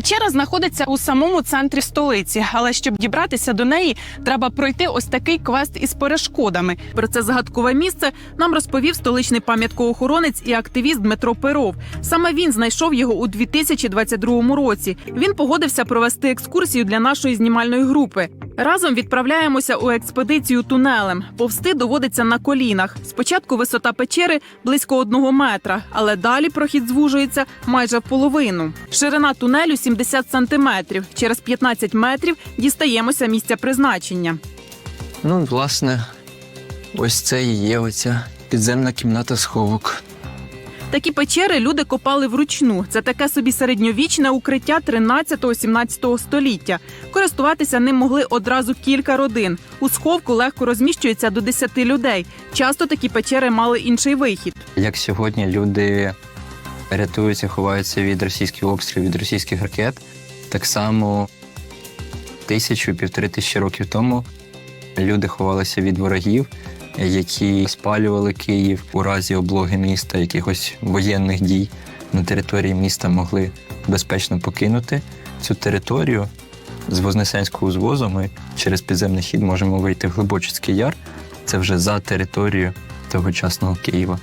Печера знаходиться у самому центрі столиці, але щоб дібратися до неї, треба пройти ось такий квест із перешкодами. Про це загадкове місце нам розповів столичний пам'яткоохоронець і активіст Дмитро Перов. Саме він знайшов його у 2022 році. Він погодився провести екскурсію для нашої знімальної групи. Разом відправляємося у експедицію тунелем. Повсти доводиться на колінах. Спочатку висота печери близько одного метра, але далі прохід звужується майже в половину. Ширина тунелю 70 сантиметрів. Через 15 метрів дістаємося місця призначення. Ну, власне, ось це і є оця підземна кімната сховок. Такі печери люди копали вручну. Це таке собі середньовічне укриття 13-17 століття. Користуватися ним могли одразу кілька родин. У сховку легко розміщується до 10 людей. Часто такі печери мали інший вихід. Як сьогодні люди рятуються, ховаються від російських обстрілів, від російських ракет, так само тисячу півтори тисячі років тому люди ховалися від ворогів, які спалювали Київ у разі облоги міста, якихось воєнних дій на території міста могли безпечно покинути цю територію. З Вознесенського узвозу ми через підземний хід можемо вийти в Глибочицький яр. Це вже за територію тогочасного Києва.